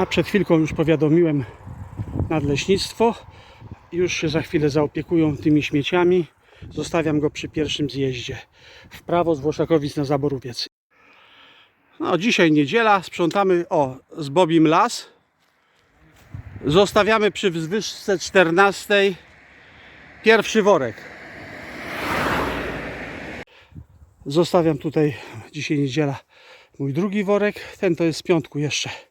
A przed chwilką już powiadomiłem nadleśnictwo. Już się za chwilę zaopiekują tymi śmieciami. Zostawiam go przy pierwszym zjeździe. W prawo z Włoszakowic na Zaborówiec. No, dzisiaj niedziela. Sprzątamy o z Bobim las. Zostawiamy przy wzwyżce 14 pierwszy worek. Zostawiam tutaj dzisiaj niedziela mój drugi worek. Ten to jest z piątku jeszcze.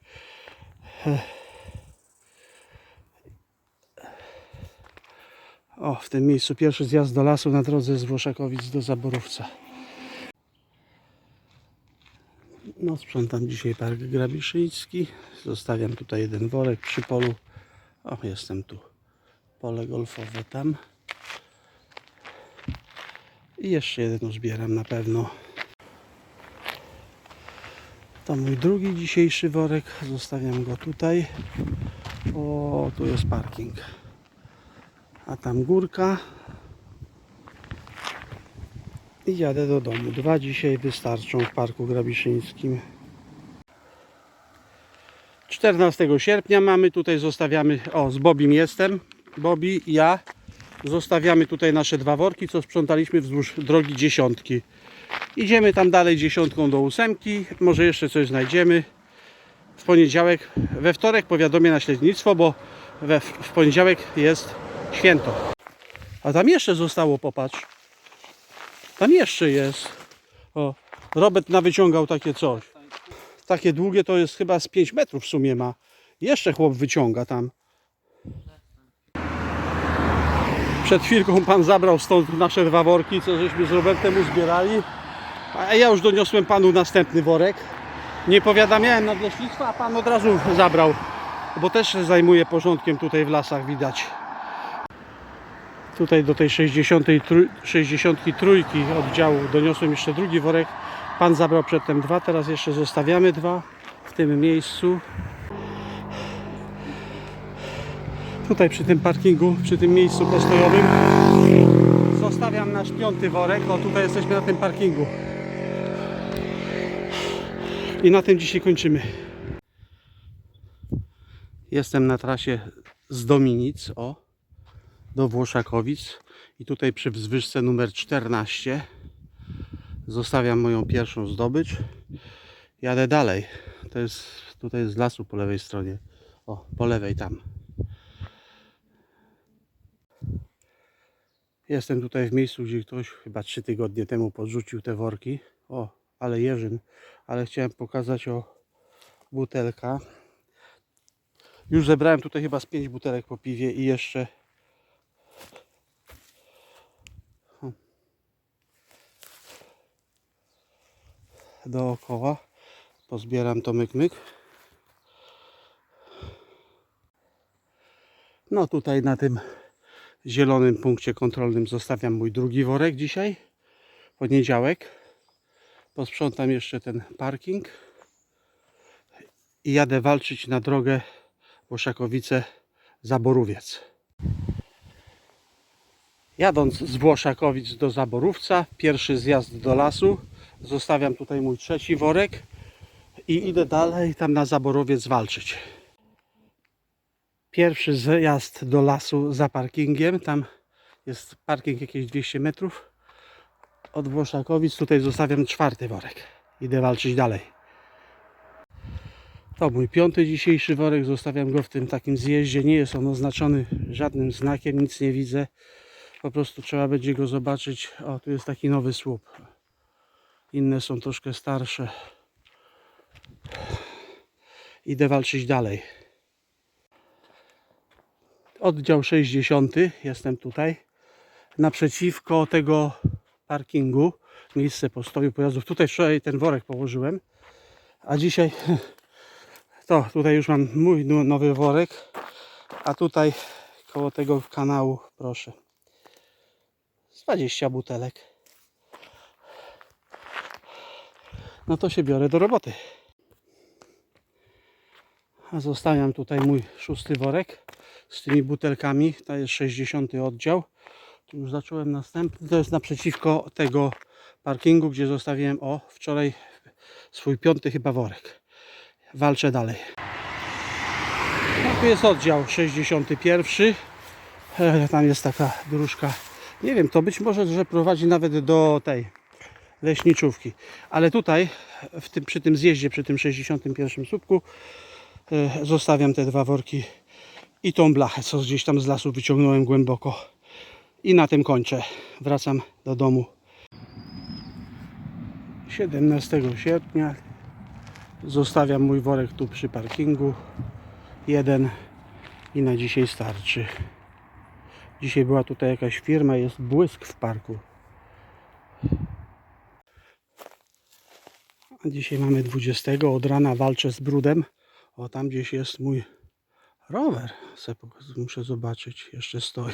O, w tym miejscu pierwszy zjazd do lasu na drodze z Włoszakowic do Zaborówca. No, sprzątam dzisiaj park Grabiszyński. Zostawiam tutaj jeden worek przy polu. O, jestem tu. Pole golfowe tam. I jeszcze jeden uzbieram na pewno. To mój drugi dzisiejszy worek. Zostawiam go tutaj. O, tu jest parking. A tam górka. I jadę do domu. Dwa dzisiaj wystarczą w Parku Grabiszyńskim. 14 sierpnia mamy tutaj, zostawiamy, o z Bobim jestem, Bobi, ja, zostawiamy tutaj nasze dwa worki, co sprzątaliśmy wzdłuż drogi dziesiątki. Idziemy tam dalej dziesiątką do ósemki, może jeszcze coś znajdziemy. W poniedziałek, we wtorek powiadomię naślednictwo, bo we, w poniedziałek jest święto. A tam jeszcze zostało, popatrz. Tam jeszcze jest. O, Robert nawyciągał takie coś. Takie długie to jest chyba z 5 metrów w sumie ma. Jeszcze chłop wyciąga tam. Przed chwilką pan zabrał stąd nasze dwa worki, co żeśmy z Robertem uzbierali. A ja już doniosłem panu następny worek. Nie powiadamiałem nadleśnictwa, a pan od razu zabrał. Bo też zajmuje porządkiem tutaj w lasach, widać. Tutaj do tej 63, 63 oddziału doniosłem jeszcze drugi worek. Pan zabrał przedtem dwa, teraz jeszcze zostawiamy dwa w tym miejscu. Tutaj przy tym parkingu, przy tym miejscu postojowym zostawiam nasz piąty worek. O, tutaj jesteśmy na tym parkingu. I na tym dzisiaj kończymy. Jestem na trasie z Dominic, o, do Włoszakowic i tutaj przy wzwyżce numer 14 zostawiam moją pierwszą zdobycz. Jadę dalej. To jest tutaj z lasu po lewej stronie. O, po lewej tam. Jestem tutaj w miejscu, gdzie ktoś chyba trzy tygodnie temu podrzucił te worki. O, ale jeżyn. Ale chciałem pokazać o butelka. Już zebrałem tutaj chyba z pięć butelek po piwie i jeszcze dookoła. Pozbieram to myk myk. No tutaj na tym zielonym punkcie kontrolnym zostawiam mój drugi worek dzisiaj. Poniedziałek. Posprzątam jeszcze ten parking. I jadę walczyć na drogę Włoszakowice Zaborówiec. Jadąc z Włoszakowic do Zaborówca, pierwszy zjazd do lasu, zostawiam tutaj mój trzeci worek i idę dalej tam na Zaborowiec walczyć. Pierwszy zjazd do lasu za parkingiem, tam jest parking jakieś 200 metrów od Włoszakowic, tutaj zostawiam czwarty worek. Idę walczyć dalej. To mój piąty dzisiejszy worek, zostawiam go w tym takim zjeździe, nie jest on oznaczony żadnym znakiem, nic nie widzę. Po prostu trzeba będzie go zobaczyć. O, tu jest taki nowy słup. Inne są troszkę starsze. Idę walczyć dalej. Oddział 60. Jestem tutaj. Naprzeciwko tego parkingu. Miejsce postoju pojazdów. Tutaj wczoraj ten worek położyłem. A dzisiaj to tutaj już mam mój nowy worek. A tutaj koło tego kanału proszę. Z 20 butelek. No to się biorę do roboty. A zostawiam tutaj mój szósty worek z tymi butelkami. To jest 60 oddział. Tu już zacząłem następny. To jest naprzeciwko tego parkingu, gdzie zostawiłem o wczoraj swój piąty chyba worek. Walczę dalej. Tu jest oddział 61. E, Tam jest taka dróżka. Nie wiem, to być może, że prowadzi nawet do tej leśniczówki. Ale tutaj, w tym, przy tym zjeździe, przy tym 61 słupku, e, zostawiam te dwa worki i tą blachę, co gdzieś tam z lasu wyciągnąłem głęboko. I na tym kończę. Wracam do domu. 17 sierpnia zostawiam mój worek tu przy parkingu. Jeden i na dzisiaj starczy. Dzisiaj była tutaj jakaś firma, jest błysk w parku. A dzisiaj mamy 20. Od rana walczę z brudem. O, tam gdzieś jest mój rower. Muszę zobaczyć. Jeszcze stoi.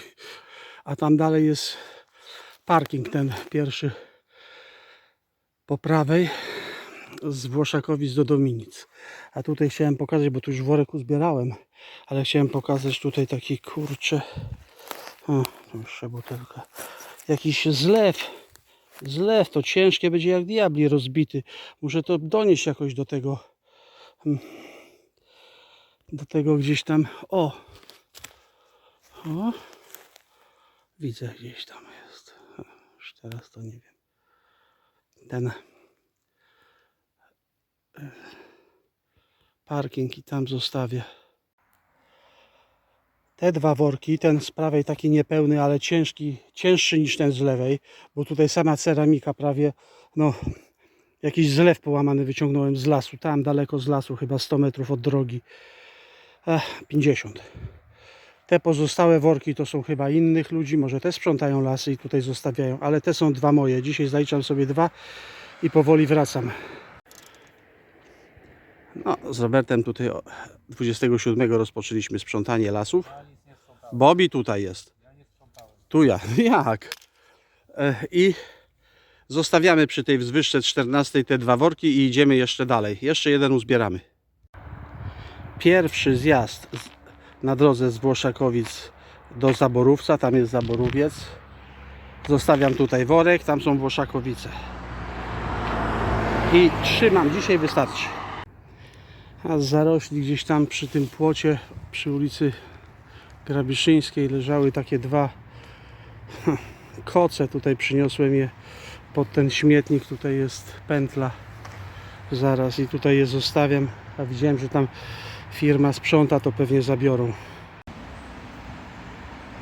A tam dalej jest parking, ten pierwszy po prawej z Włoszakowic do Dominic. A tutaj chciałem pokazać, bo tu już worek uzbierałem, ale chciałem pokazać tutaj taki kurcze. O, jeszcze butelka. Jakiś zlew. Zlew to ciężkie będzie jak diabli rozbity. Muszę to donieść jakoś do tego. hmm, Do tego gdzieś tam. O! O! Widzę gdzieś tam jest. Już teraz to nie wiem. Ten e, parking i tam zostawię. Te dwa worki, ten z prawej taki niepełny, ale ciężki, cięższy niż ten z lewej, bo tutaj sama ceramika prawie, no jakiś zlew połamany wyciągnąłem z lasu, tam daleko z lasu, chyba 100 metrów od drogi. Ech, 50. Te pozostałe worki to są chyba innych ludzi, może te sprzątają lasy i tutaj zostawiają, ale te są dwa moje. Dzisiaj zaliczam sobie dwa i powoli wracam. No, z Robertem tutaj o 27 rozpoczęliśmy sprzątanie lasów. Bobby tutaj jest. Tu ja. Jak? E, I zostawiamy przy tej wzwyżce 14 te dwa worki i idziemy jeszcze dalej. Jeszcze jeden uzbieramy. Pierwszy zjazd na drodze z Włoszakowic do Zaborówca. Tam jest Zaborówiec. Zostawiam tutaj worek, tam są Włoszakowice. I trzymam. Dzisiaj wystarczy. A zarośli gdzieś tam przy tym płocie, przy ulicy Grabiszyńskiej leżały takie dwa koce. Tutaj przyniosłem je pod ten śmietnik. Tutaj jest pętla zaraz i tutaj je zostawiam. A widziałem, że tam firma sprząta, to pewnie zabiorą.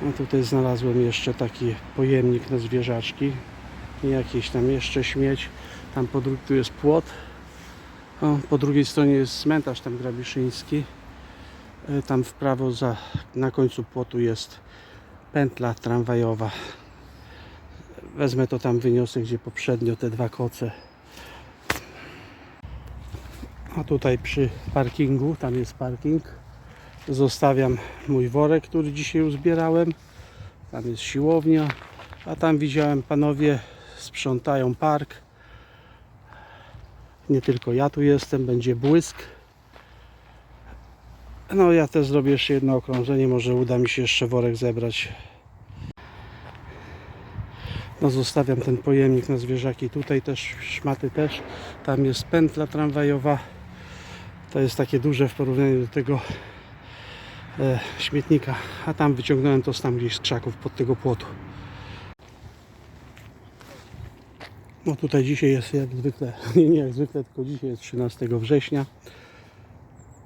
A tutaj znalazłem jeszcze taki pojemnik na zwierzaczki. I jakieś tam jeszcze śmieć. Tam po dru- tu jest płot. O, po drugiej stronie jest cmentarz tam grabiszyński. E, Tam w prawo za, na końcu płotu jest pętla tramwajowa. Wezmę to tam, wyniosę gdzie poprzednio te dwa koce. A tutaj przy parkingu, tam jest parking. Zostawiam mój worek, który dzisiaj uzbierałem. Tam jest siłownia. A tam widziałem panowie sprzątają park. Nie tylko ja tu jestem, będzie błysk. No ja też zrobię jeszcze jedno okrążenie, może uda mi się jeszcze worek zebrać. No zostawiam ten pojemnik na zwierzaki, tutaj też szmaty też. Tam jest pętla tramwajowa. To jest takie duże w porównaniu do tego e, śmietnika. A tam wyciągnąłem to z tam gdzieś z krzaków pod tego płotu. No tutaj dzisiaj jest jak zwykle, nie, nie jak zwykle, tylko dzisiaj jest 13 września.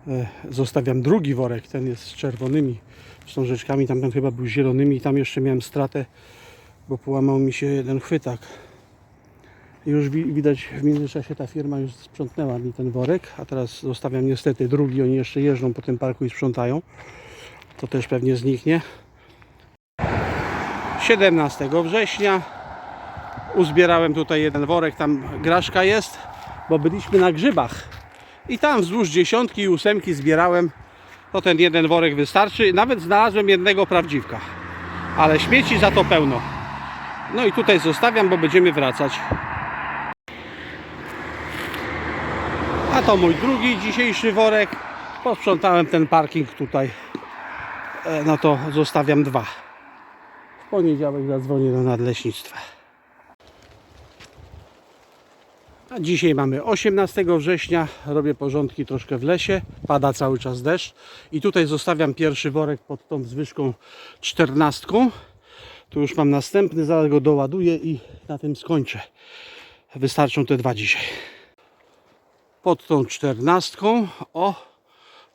E, Zostawiam drugi worek, ten jest z czerwonymi wstążeczkami, tamten chyba był zielonymi i tam jeszcze miałem stratę, bo połamał mi się jeden chwytak. Już wi- widać w międzyczasie ta firma już sprzątnęła mi ten worek, a teraz zostawiam niestety drugi, oni jeszcze jeżdżą po tym parku i sprzątają. To też pewnie zniknie. 17 września uzbierałem tutaj jeden worek, tam graszka jest, bo byliśmy na grzybach. I tam wzdłuż dziesiątki i ósemki zbierałem, to ten jeden worek wystarczy. Nawet znalazłem jednego prawdziwka, ale śmieci za to pełno. No i tutaj zostawiam, bo będziemy wracać. To mój drugi dzisiejszy worek. Posprzątałem ten parking tutaj. No to zostawiam dwa. W poniedziałek zadzwonię do nadleśnictwa. A dzisiaj mamy 18 września, robię porządki troszkę w lesie, pada cały czas deszcz i tutaj zostawiam pierwszy worek pod tą zwyżką 14. Tu już mam następny, zaraz go doładuję i na tym skończę. Wystarczą te dwa dzisiaj. Pod tą 14, o,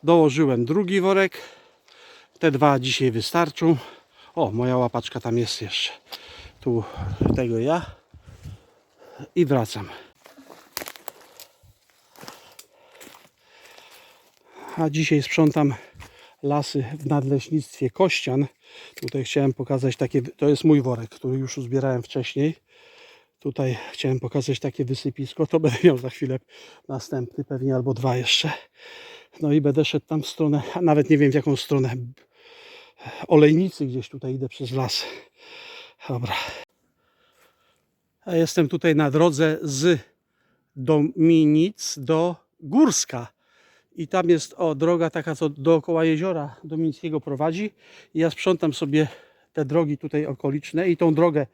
dołożyłem drugi worek. Te dwa dzisiaj wystarczą. O, moja łapaczka tam jest jeszcze. Tu tego ja. I wracam. A dzisiaj sprzątam lasy w nadleśnictwie Kościan. Tutaj chciałem pokazać takie, to jest mój worek, który już uzbierałem wcześniej. Tutaj chciałem pokazać takie wysypisko, to będę miał za chwilę następny pewnie albo dwa jeszcze. No i będę szedł tam w stronę, nawet nie wiem w jaką stronę. Olejnicy gdzieś tutaj idę przez las. Dobra. Jestem tutaj na drodze z Dominic do Górska. I tam jest o droga taka, co dookoła jeziora Dominickiego prowadzi. I ja sprzątam sobie te drogi tutaj okoliczne i tą drogę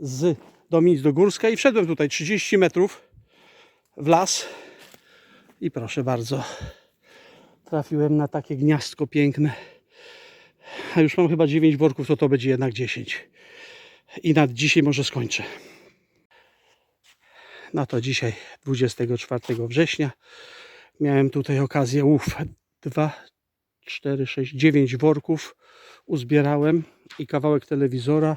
z Dominic do Górska. I wszedłem tutaj 30 metrów w las. I proszę bardzo, trafiłem na takie gniazdko piękne. A już mam chyba 9 worków, to to będzie jednak 10. I na dzisiaj może skończę. No to dzisiaj 24 września miałem tutaj okazję uf, 2, 4, 6, 9 worków uzbierałem i kawałek telewizora.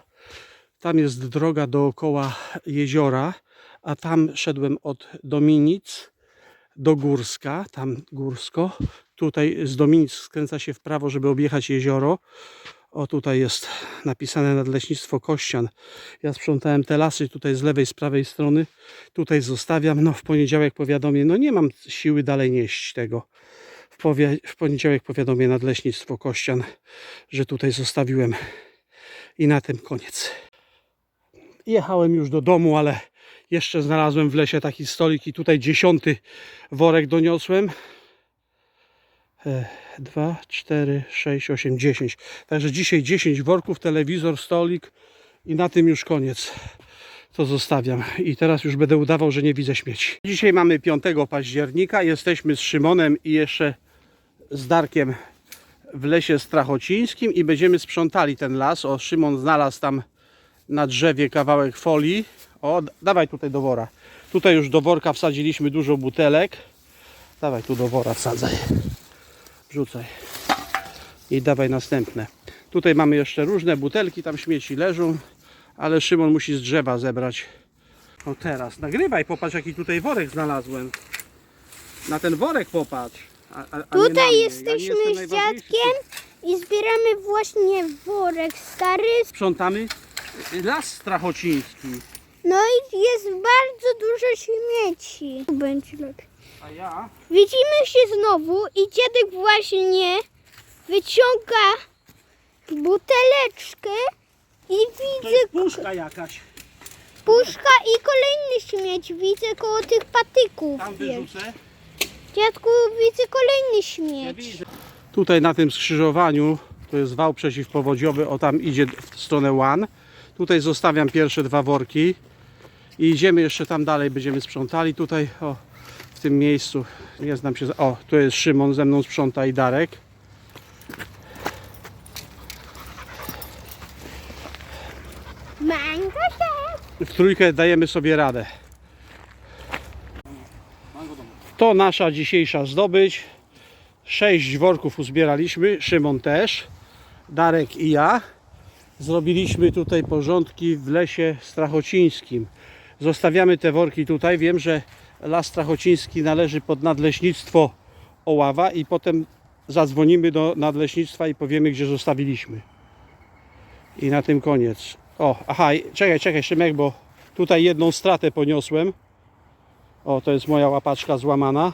Tam jest droga dookoła jeziora, a tam szedłem od Dominic do Górska, tam Górsko. Tutaj z Dominic skręca się w prawo, żeby objechać jezioro. O, tutaj jest napisane Nadleśnictwo Kościan. Ja sprzątałem te lasy tutaj z lewej, z prawej strony. Tutaj zostawiam. No w poniedziałek powiadomię. No nie mam siły dalej nieść tego. W, w poniedziałek powiadomię Nadleśnictwo Kościan, że tutaj zostawiłem. I na tym koniec. Jechałem już do domu, ale jeszcze znalazłem w lesie taki stolik i tutaj dziesiąty worek doniosłem. 2, 4, 6, 8, 10. Także dzisiaj 10 worków, telewizor, stolik i na tym już koniec. To zostawiam. I teraz już będę udawał, że nie widzę śmieci. Dzisiaj mamy 5 października. Jesteśmy z Szymonem i jeszcze z Darkiem w lesie strachocińskim i będziemy sprzątali ten las. O, Szymon znalazł tam na drzewie kawałek folii. O, dawaj tutaj do wora. Tutaj już do worka wsadziliśmy dużo butelek. Dawaj tu do wora wsadzaj. Wrzucaj. I dawaj następne. Tutaj mamy jeszcze różne butelki, tam śmieci leżą, ale Szymon musi z drzewa zebrać. O teraz, nagrywaj, popatrz jaki tutaj worek znalazłem. Na ten worek popatrz. A, a, a Tutaj. Ja jesteśmy jestem z dziadkiem i zbieramy właśnie worek stary. Sprzątamy las strachociński. No i jest bardzo dużo śmieci. Tu Będzie lepiej. A ja? Widzimy się znowu i dziadek właśnie wyciąga buteleczkę i To widzę jest puszka jakaś. puszka i kolejny śmieć. Widzę koło tych patyków. Tam wiesz. wyrzucę. Dziadku, widzę kolejny Ja śmieć. widzę. Tutaj na tym skrzyżowaniu to jest wał przeciwpowodziowy, o tam idzie w stronę Łan. Tutaj zostawiam pierwsze dwa worki i idziemy jeszcze tam dalej, będziemy sprzątali. Tutaj o, w tym miejscu, nie znam się, o tu jest Szymon, ze mną sprząta i Darek. Mango. W trójkę dajemy sobie radę. To nasza dzisiejsza zdobycz. Sześć worków uzbieraliśmy, Szymon też, Darek i ja. Zrobiliśmy tutaj porządki w lesie strachocińskim. Zostawiamy te worki tutaj. Wiem, że las strachociński należy pod nadleśnictwo Oława i potem zadzwonimy do nadleśnictwa i powiemy, gdzie zostawiliśmy. I na tym koniec. O, aha, czekaj, czekaj, Szymek, bo tutaj jedną stratę poniosłem. O, to jest moja łapaczka złamana.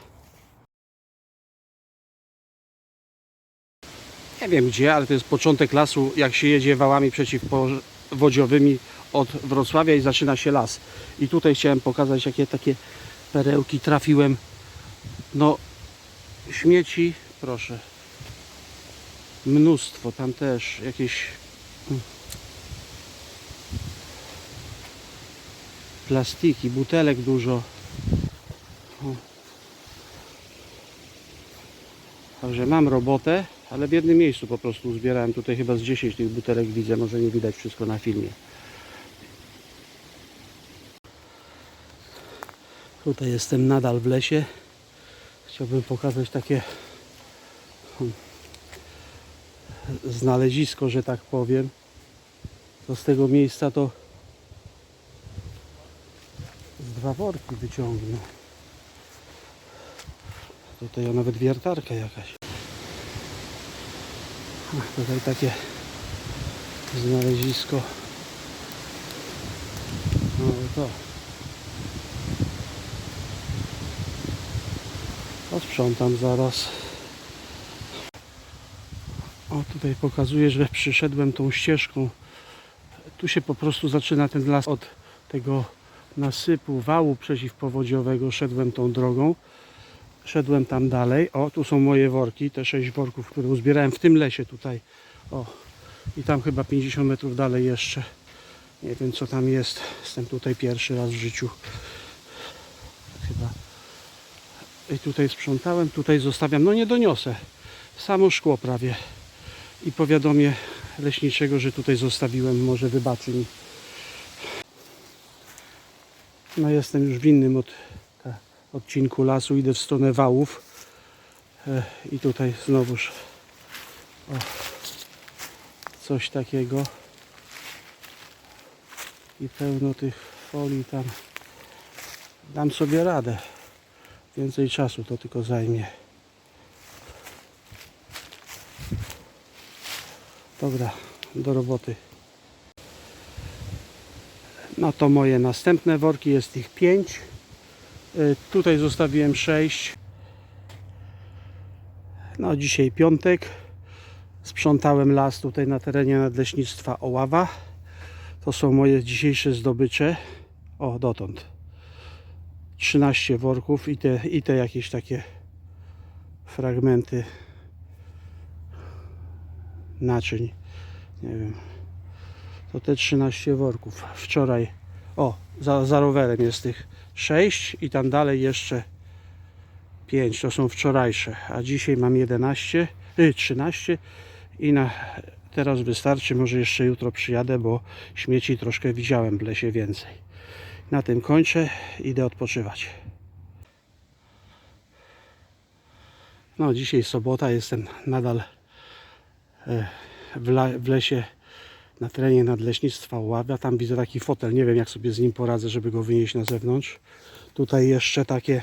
Nie wiem gdzie, ale to jest początek lasu, jak się jedzie wałami przeciwpowodziowymi od Wrocławia i zaczyna się las. I tutaj chciałem pokazać, jakie takie perełki trafiłem. No, śmieci, proszę. Mnóstwo, tam też jakieś plastiki, butelek dużo. O. Także mam robotę, ale w jednym miejscu po prostu zbierałem tutaj chyba z 10 tych butelek widzę, może nie widać wszystko na filmie. Tutaj jestem nadal w lesie. Chciałbym pokazać takie hmm, znalezisko, że tak powiem. To z tego miejsca to z dwa worki wyciągnę. Tutaj nawet wiertarka jakaś. Tutaj takie znalezisko. No to. Posprzątam zaraz. O, tutaj pokazuję, że przyszedłem tą ścieżką. Tu się po prostu zaczyna ten las od tego nasypu, wału przeciwpowodziowego. Szedłem tą drogą. Szedłem tam dalej. O, tu są moje worki, te sześć worków, które uzbierałem w tym lesie tutaj. O, i tam chyba 50 metrów dalej jeszcze. Nie wiem co tam jest. Jestem tutaj pierwszy raz w życiu. Chyba. I tutaj sprzątałem, tutaj zostawiam. No nie doniosę. Samo szkło prawie. I powiadomię leśniczego, że tutaj zostawiłem. Może wybaczy mi. No jestem już w innym od, odcinku lasu. Idę w stronę wałów. E, I tutaj znowuż o, coś takiego. I pełno tych folii tam. Dam sobie radę. Więcej czasu to tylko zajmie. Dobra, do roboty. No to moje następne worki, jest ich 5. Tutaj zostawiłem 6. No dzisiaj piątek. Sprzątałem las tutaj na terenie nadleśnictwa Oława. To są moje dzisiejsze zdobycze. O, dotąd. 13 worków i te, i te jakieś takie fragmenty naczyń. Nie wiem. To te 13 worków. Wczoraj, o, za, za rowerem jest tych 6 i tam dalej jeszcze 5. To są wczorajsze. A dzisiaj mam 11, y, 13 i na teraz wystarczy. Może jeszcze jutro przyjadę, bo śmieci troszkę widziałem w lesie więcej. Na tym kończę. Idę odpoczywać. No, dzisiaj sobota. Jestem nadal e, w lesie na terenie nadleśnictwa Ławia. Tam widzę taki fotel. Nie wiem, jak sobie z nim poradzę, żeby go wynieść na zewnątrz. Tutaj jeszcze takie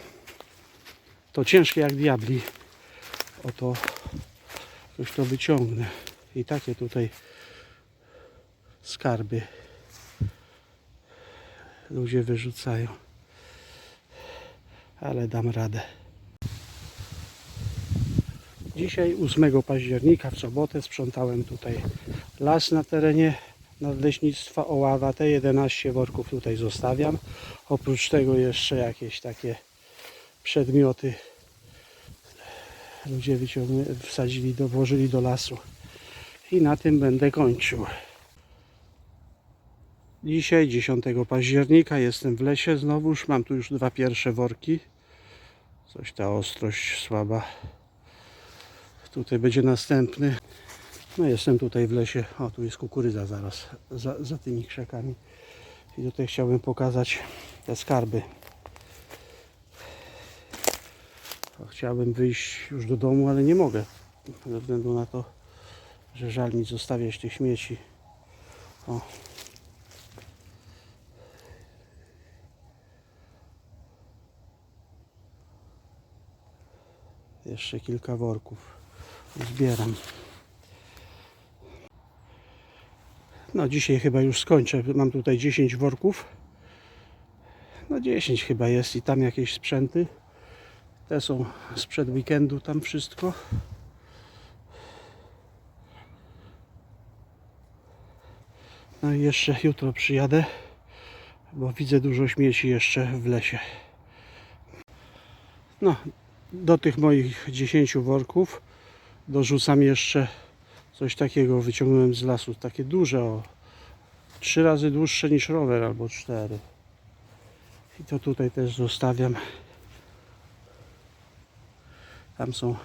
to ciężkie jak diabli. Oto już to wyciągnę. I takie tutaj skarby ludzie wyrzucają. Ale dam radę. Dzisiaj 8 października w sobotę sprzątałem tutaj las na terenie nadleśnictwa Oława. Te 11 worków tutaj zostawiam. Oprócz tego jeszcze jakieś takie przedmioty ludzie wyciągnie, wsadzili, do, włożyli do lasu. I na tym będę kończył. Dzisiaj, 10 października, jestem w lesie znowuż. Mam tu już dwa pierwsze worki. Coś ta ostrość słaba. Tutaj będzie następny. No jestem tutaj w lesie. O, tu jest kukurydza zaraz, za, za tymi krzakami. I tutaj chciałbym pokazać te skarby. Chciałbym wyjść już do domu, ale nie mogę. Ze względu na to, że żal mi zostawiać tych śmieci. O, Jeszcze kilka worków zbieram. No dzisiaj chyba już skończę. Mam tutaj 10 worków. No 10 chyba jest i tam jakieś sprzęty. Te są sprzed weekendu tam wszystko. No i jeszcze jutro przyjadę, bo widzę dużo śmieci jeszcze w lesie. No, do tych moich 10 worków dorzucam jeszcze coś takiego wyciągnąłem z lasu, takie duże o trzy razy dłuższe niż rower albo cztery i to tutaj też zostawiam Tam są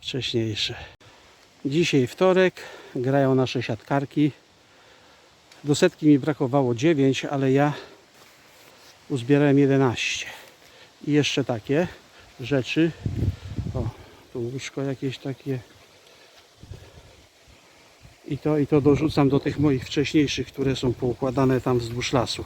wcześniejsze. Dzisiaj wtorek, grają nasze siatkarki. Do setki mi brakowało 9, ale ja uzbierałem 11. I jeszcze takie rzeczy. Tu łóżko jakieś takie. I to, I to dorzucam do tych moich wcześniejszych, które są poukładane tam wzdłuż lasu.